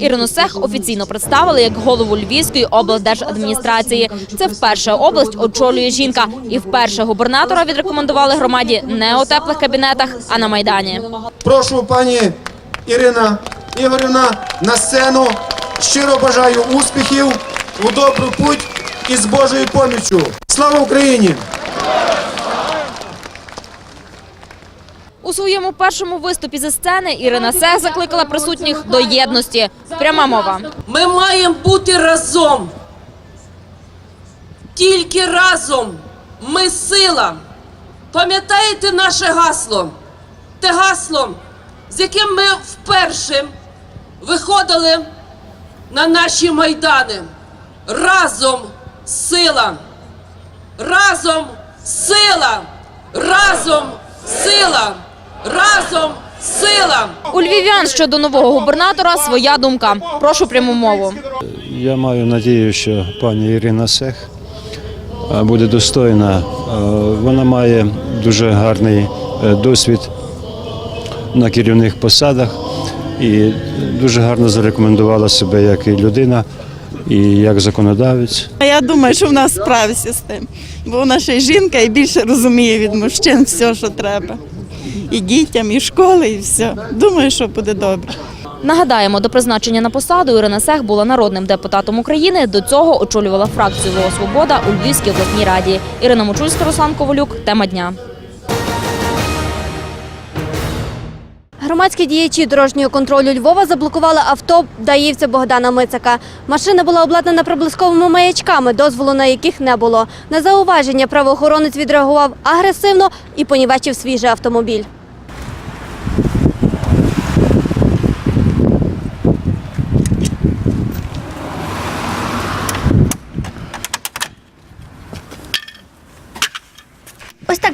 Ірину Сех офіційно представили як голову Львівської облдержадміністрації. Це вперше область очолює жінка, і вперше губернатора відрекомендували громаді не у теплих кабінетах, а на майдані. Прошу пані Ірина Ігорівна на сцену. Щиро бажаю успіхів у добру путь і з Божою поміччю. Слава Україні! У своєму першому виступі зі сцени Ірина Сех закликала присутніх до єдності. Пряма мова. Ми маємо бути разом. Тільки разом ми сила. Пам'ятаєте наше гасло? Те гасло, з яким ми вперше виходили на наші майдани. Разом сила. Разом сила. Разом сила. Разом сила. У львів'ян щодо нового губернатора своя думка. Прошу пряму мову. Я маю надію, що пані Ірина Сех е, буде достойна. Е, Вона має дуже гарний е, досвід на керівних посадах і дуже гарно зарекомендувала себе як і людина, і як законодавець. А Я думаю, що вона справиться з тим, бо вона ще й жінка і більше розуміє від мужчин все, що треба. І дітям, і школи, і все. Думаю, що буде добре. Нагадаємо, до призначення на посаду Ірина Сех була народним депутатом України. До цього очолювала фракцію «ВО Свобода у Львівській обласній раді. Ірина Мочульська, Руслан Ковалюк. Тема дня. Громадські діячі дорожнього контролю Львова заблокували авто даївця Богдана Мицака. Машина була обладнана проблисковими маячками, дозволу на яких не було. На зауваження правоохоронець відреагував агресивно і понівечив свій же автомобіль.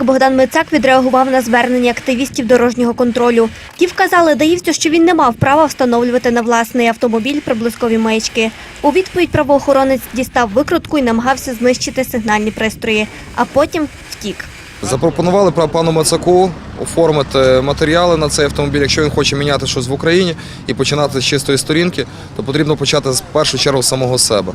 Богдан Мицак відреагував на звернення активістів дорожнього контролю. Ті вказали даївцю, що він не мав права встановлювати на власний автомобіль приблизкові маячки. У відповідь правоохоронець дістав викрутку і намагався знищити сигнальні пристрої, а потім втік. Запропонували пану Мацаку оформити матеріали на цей автомобіль. Якщо він хоче міняти щось в Україні і починати з чистої сторінки, то потрібно почати з першу чергу з самого себе.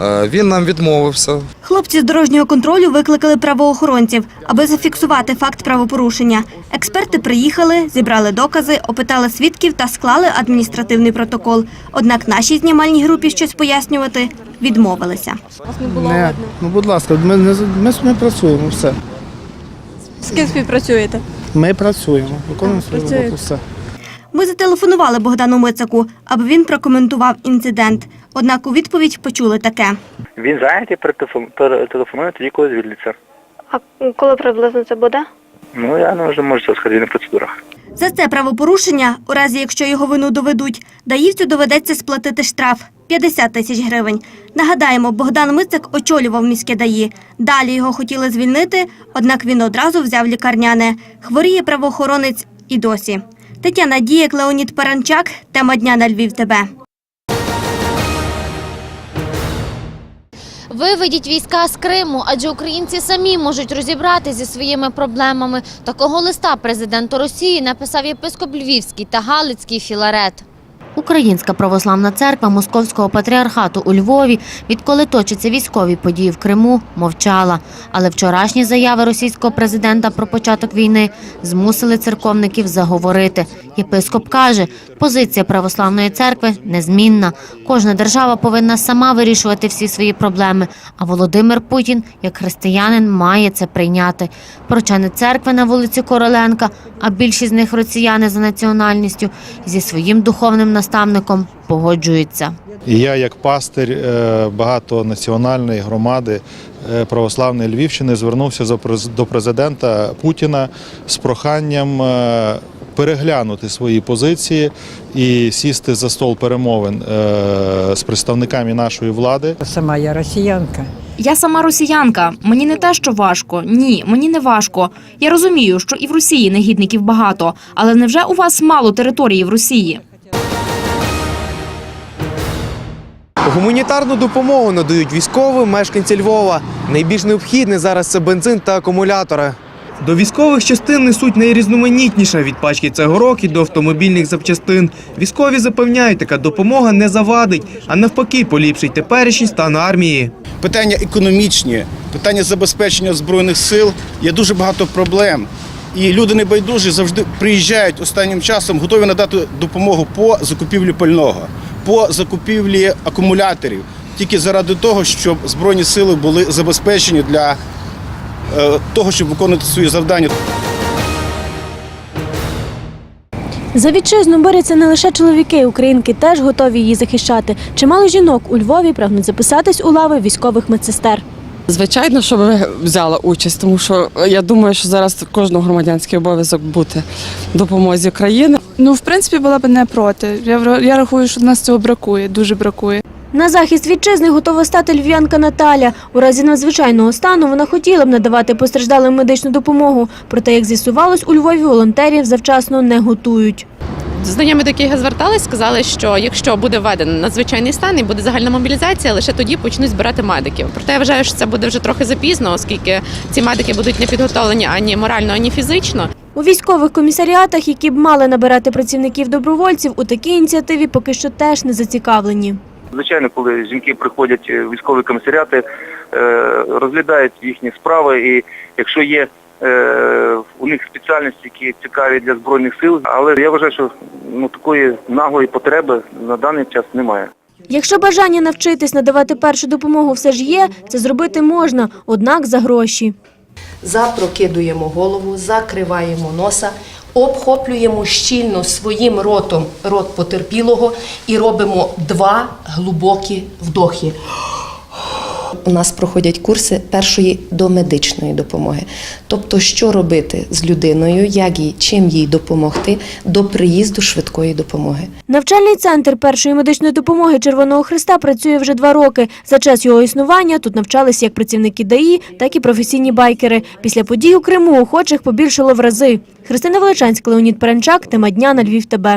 Е, Він нам відмовився. Хлопці з дорожнього контролю викликали правоохоронців, аби зафіксувати факт правопорушення. Експерти приїхали, зібрали докази, опитали свідків та склали адміністративний протокол. Однак нашій знімальній групі щось пояснювати відмовилися. Не, ну будь ласка, ми, не, ми, ми працюємо, все. З ким співпрацюєте? Ми працюємо, виконуємо свою роботу, все. Ми зателефонували Богдану Мицаку, аби він прокоментував інцидент. Однак у відповідь почули таке. Він зайнятий перетелефонує тоді, коли звільниться. А коли приблизно це буде? Ну я не можу можу сказати на процедурах. За це правопорушення, у разі якщо його вину доведуть, даївцю доведеться сплатити штраф 50 тисяч гривень. Нагадаємо, Богдан Мицик очолював міське ДАІ. Далі його хотіли звільнити, однак він одразу взяв лікарняне. Хворіє правоохоронець і досі. Тетяна Дієк, Леонід Паранчак. Тема дня на Львів. ТБ. Виведіть війська з Криму, адже українці самі можуть розібратися зі своїми проблемами. Такого листа президенту Росії написав єпископ Львівський та Галицький Філарет. Українська православна церква Московського патріархату у Львові, відколи точаться військові події в Криму, мовчала. Але вчорашні заяви російського президента про початок війни змусили церковників заговорити. Єпископ каже, позиція православної церкви незмінна. Кожна держава повинна сама вирішувати всі свої проблеми. А Володимир Путін, як християнин, має це прийняти. Прочани церкви на вулиці Короленка, а більшість з них росіяни за національністю, зі своїм духовним наставником погоджуються. І я, як пастир е, багатонаціональної громади е, православної Львівщини, звернувся за през- до президента Путіна з проханням е, переглянути свої позиції і сісти за стол перемовин з представниками нашої влади. Сама я росіянка. Я сама росіянка. Мені не те, що важко. Ні, мені не важко. Я розумію, що і в Росії негідників багато, але невже у вас мало території в Росії? Гуманітарну допомогу надають військовим мешканці Львова. Найбільш необхідне зараз це бензин та акумулятори. До військових частин несуть найрізноманітніше від пачки цигарок і до автомобільних запчастин. Військові запевняють, така допомога не завадить, а навпаки поліпшить теперішній стан армії. Питання економічні, питання забезпечення збройних сил є дуже багато проблем. І люди небайдужі завжди приїжджають останнім часом, готові надати допомогу по закупівлі пального, по закупівлі акумуляторів, тільки заради того, щоб збройні сили були забезпечені для е, того, щоб виконувати свої завдання. За вітчизну борються не лише чоловіки, українки теж готові її захищати. Чимало жінок у Львові прагнуть записатись у лави військових медсестер. Звичайно, що би взяла участь, тому що я думаю, що зараз кожного громадянський обов'язок бути в допомозі країни. Ну, в принципі, була б не проти. Я, я рахую, що нас цього бракує, дуже бракує. На захист вітчизни готова стати львів'янка Наталя. У разі надзвичайного стану вона хотіла б надавати постраждалим медичну допомогу. Проте, як з'ясувалось, у Львові волонтерів завчасно не готують. Знайомі, до яких звертались, сказали, що якщо буде введений надзвичайний стан і буде загальна мобілізація, лише тоді почнуть збирати медиків. Проте я вважаю, що це буде вже трохи запізно, оскільки ці медики будуть не підготовлені ані морально, ані фізично. У військових комісаріатах, які б мали набирати працівників добровольців, у такій ініціативі поки що теж не зацікавлені. Звичайно, коли жінки приходять в військові комісаріати, е, розглядають їхні справи, і якщо є е, у них спеціальності, які цікаві для збройних сил, але я вважаю, що ну такої наглої потреби на даний час немає. Якщо бажання навчитись надавати першу допомогу все ж є, це зробити можна, однак за гроші. Запрокидуємо голову, закриваємо носа, обхоплюємо щільно своїм ротом рот потерпілого і робимо два глибокі вдохи. У нас проходять курси першої домедичної допомоги. Тобто, що робити з людиною, як їй, чим їй допомогти до приїзду швидкої допомоги. Навчальний центр першої медичної допомоги Червоного Христа працює вже два роки. За час його існування тут навчалися як працівники ДАІ, так і професійні байкери. Після подій у Криму охочих побільшало в рази. Христина Величанська, Леонід Перенчак, тема дня на Львів ТБ.